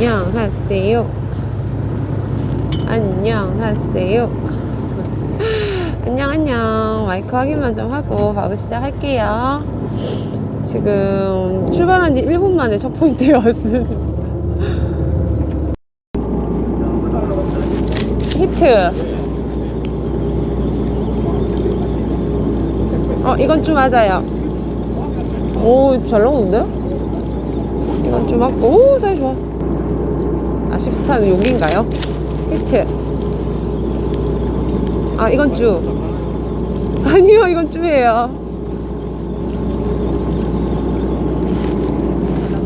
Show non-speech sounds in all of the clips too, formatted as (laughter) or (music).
안녕하세요. 안녕하세요. (laughs) 안녕, 안녕. 마이크 확인만 좀 하고 바로 시작할게요. 지금 출발한 지 1분 만에 첫 포인트에 (laughs) 왔습니다. 히트. 어, 이건 좀 맞아요. 오, 잘 나오는데? 이건 좀 맞고, 오, 사이 좋아. 아, 10스타는 용인가요? 히트. 아, 이건 쭈. 아니요, 이건 쭈예요.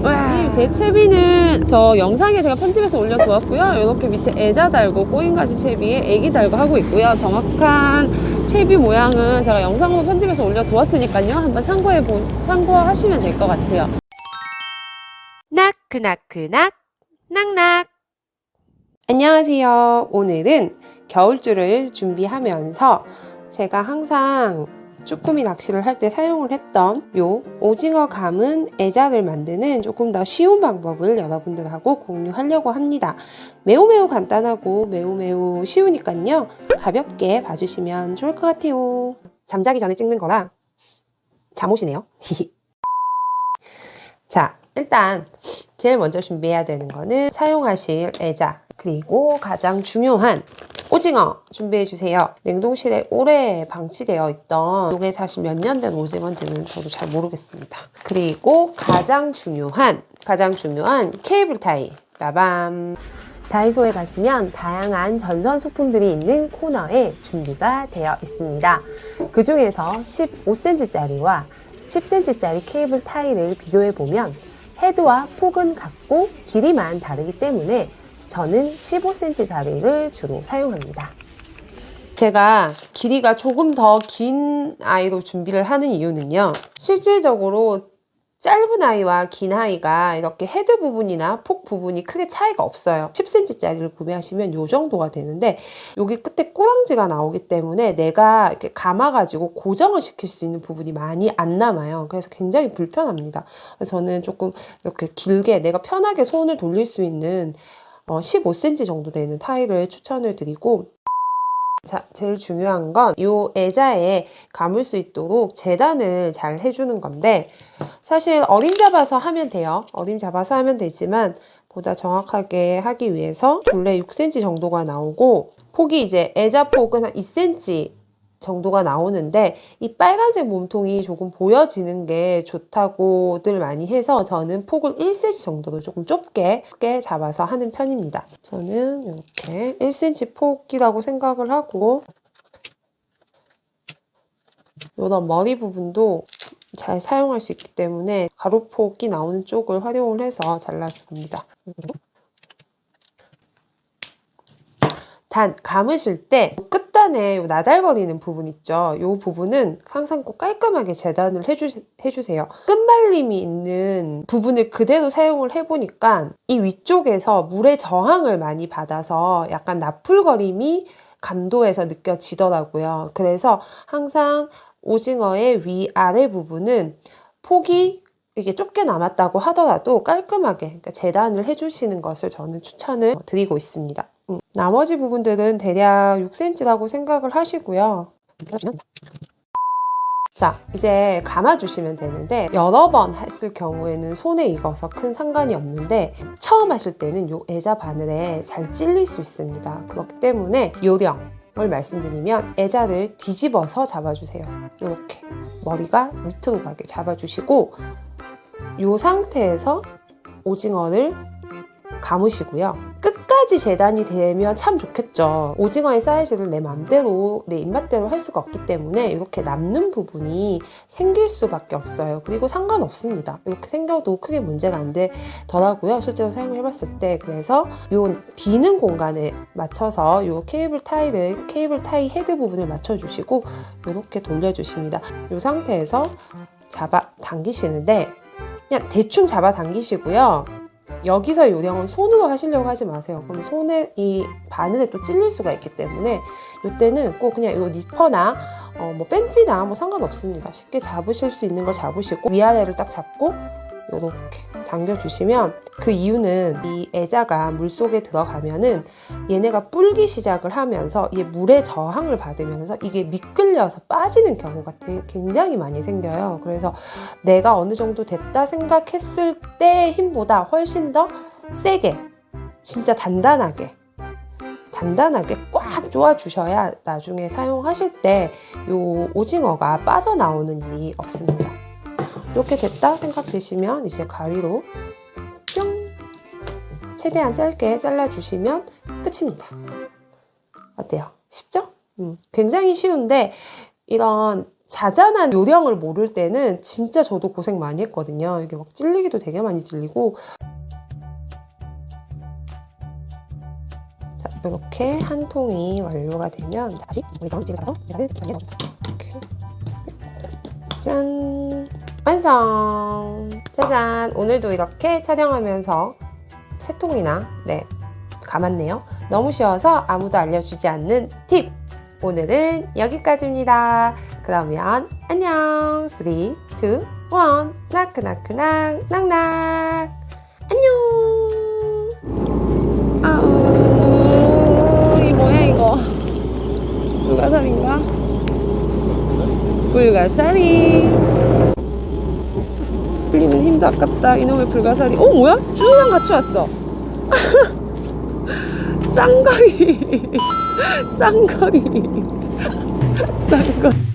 와, 제 채비는 저 영상에 제가 편집해서 올려두었고요. 이렇게 밑에 애자 달고 꼬인가지 채비에 애기 달고 하고 있고요. 정확한 채비 모양은 제가 영상으로 편집해서 올려두었으니까요. 한번 참고해 보, 참고하시면 될 것 같아요. 나크나크낙 낙낙 안녕하세요. 오늘은 겨울줄을 준비하면서 제가 항상 쭈꾸미 낚시를 할 때 사용을 했던 요 오징어 감은 애자를 만드는 조금 더 쉬운 방법을 여러분들하고 공유하려고 합니다. 매우 매우 간단하고 매우 매우 쉬우니까요. 가볍게 봐주시면 좋을 것 같아요. 잠자기 전에 찍는 거라 잠옷이네요. (laughs) 자, 일단 제일 먼저 준비해야 되는 거는 사용하실 애자 그리고 가장 중요한 오징어 준비해 주세요. 냉동실에 오래 방치되어 있던 이게 사실 몇 년 된 오징어인지는 저도 잘 모르겠습니다. 그리고 가장 중요한 가장 중요한 케이블 타이 빠밤 다이소에 가시면 다양한 전선 소품들이 있는 코너에 준비가 되어 있습니다. 그 중에서 15cm짜리와 10cm짜리 케이블 타이를 비교해 보면 헤드와 폭은 같고 길이만 다르기 때문에 저는 15cm짜리를 주로 사용합니다. 제가 길이가 조금 더 긴 아이로 준비를 하는 이유는요. 실질적으로 짧은 아이와 긴 아이가 이렇게 헤드 부분이나 폭 부분이 크게 차이가 없어요. 10cm짜리를 구매하시면 이 정도가 되는데 여기 끝에 꼬랑지가 나오기 때문에 내가 이렇게 감아가지고 고정을 시킬 수 있는 부분이 많이 안 남아요. 그래서 굉장히 불편합니다. 저는 조금 이렇게 길게 내가 편하게 손을 돌릴 수 있는 어, 15cm 정도 되는 타일을 추천을 드리고 자, 제일 중요한 건 이 애자에 감을 수 있도록 재단을 잘 해주는 건데 사실 어림 잡아서 하면 돼요. 어림 잡아서 하면 되지만 보다 정확하게 하기 위해서 본래 6cm 정도가 나오고 폭이 이제 애자 폭은 한 2cm 정도가 나오는데 이 빨간색 몸통이 조금 보여지는 게 좋다고들 많이 해서 저는 폭을 1cm 정도로 조금 좁게 좁게 잡아서 하는 편입니다. 저는 이렇게 1cm 폭이라고 생각을 하고 이런 머리 부분도 잘 사용할 수 있기 때문에 가로폭이 나오는 쪽을 활용을 해서 잘라줍니다. 단 감으실 때 끝 단에 요 나달거리는 부분 있죠. 이 부분은 항상 꼭 깔끔하게 재단을 해주, 해주세요. 끝말림이 있는 부분을 그대로 사용을 해보니까 이 위쪽에서 물의 저항을 많이 받아서 약간 나풀거림이 감도에서 느껴지더라고요. 그래서 항상 오징어의 위 아래 부분은 폭이 이게 좁게 남았다고 하더라도 깔끔하게 그러니까 재단을 해주시는 것을 저는 추천을 드리고 있습니다. 음, 나머지 부분들은 대략 6cm라고 생각을 하시고요. 자, 이제 감아주시면 되는데 여러 번 했을 경우에는 손에 익어서 큰 상관이 없는데 처음 하실 때는 요 애자 바늘에 잘 찔릴 수 있습니다. 그렇기 때문에 요령을 말씀드리면 애자를 뒤집어서 잡아주세요. 이렇게 머리가 밑으로 가게 잡아주시고 이 상태에서 오징어를 감으시고요. 끝 까지 재단이 되면 참 좋겠죠. 오징어의 사이즈를 내 맘대로, 내 입맛대로 할 수가 없기 때문에 이렇게 남는 부분이 생길 수밖에 없어요. 그리고 상관없습니다. 이렇게 생겨도 크게 문제가 안 되더라고요. 실제로 사용을 해봤을 때. 그래서 이 비는 공간에 맞춰서 이 케이블 타이를, 케이블 타이 헤드 부분을 맞춰주시고 이렇게 돌려주십니다. 이 상태에서 잡아 당기시는데 그냥 대충 잡아 당기시고요. 여기서 요령은 손으로 하시려고 하지 마세요. 그럼 손에 이 바늘에 또 찔릴 수가 있기 때문에 이때는 꼭 그냥 이 니퍼나 어, 뭐 벤치나 뭐 상관없습니다. 쉽게 잡으실 수 있는 걸 잡으시고 위아래를 딱 잡고 이렇게 당겨주시면 그 이유는 이 애자가 물 속에 들어가면은 얘네가 불기 시작을 하면서 이 물의 저항을 받으면서 이게 미끌려서 빠지는 경우가 굉장히 많이 생겨요. 그래서 내가 어느 정도 됐다 생각했을 때의 힘보다 훨씬 더 세게 진짜 단단하게 단단하게 꽉 조아주셔야 나중에 사용하실 때요 오징어가 빠져나오는 일이 없습니다. 이렇게 됐다 생각되시면 이제 가위로 뿅 최대한 짧게 잘라주시면 끝입니다. 어때요? 쉽죠? 음, 굉장히 쉬운데 이런 자잘한 요령을 모를 때는 진짜 저도 고생 많이 했거든요. 이게 막 찔리기도 되게 많이 찔리고 자, 이렇게 한 통이 완료가 되면 다시 우리 다음 집에 가서 계란을 넣어줍니다. 이렇게 짠 완성 짜잔 오늘도 이렇게 촬영하면서 세 통이나 네 감았네요. 너무 쉬워서 아무도 알려주지 않는 팁. 오늘은 여기까지입니다. 그러면 안녕. 3, 2, 1 나크나크낙 낙낙. 안녕. 아우 이 뭐야 이거. 불가사리인가? 불가사리. 풀리는 힘도 아깝다. 이놈의 불가사리. 어 뭐야? 준이랑 같이 왔어 (laughs) 쌍거리 쌍거리 쌍거리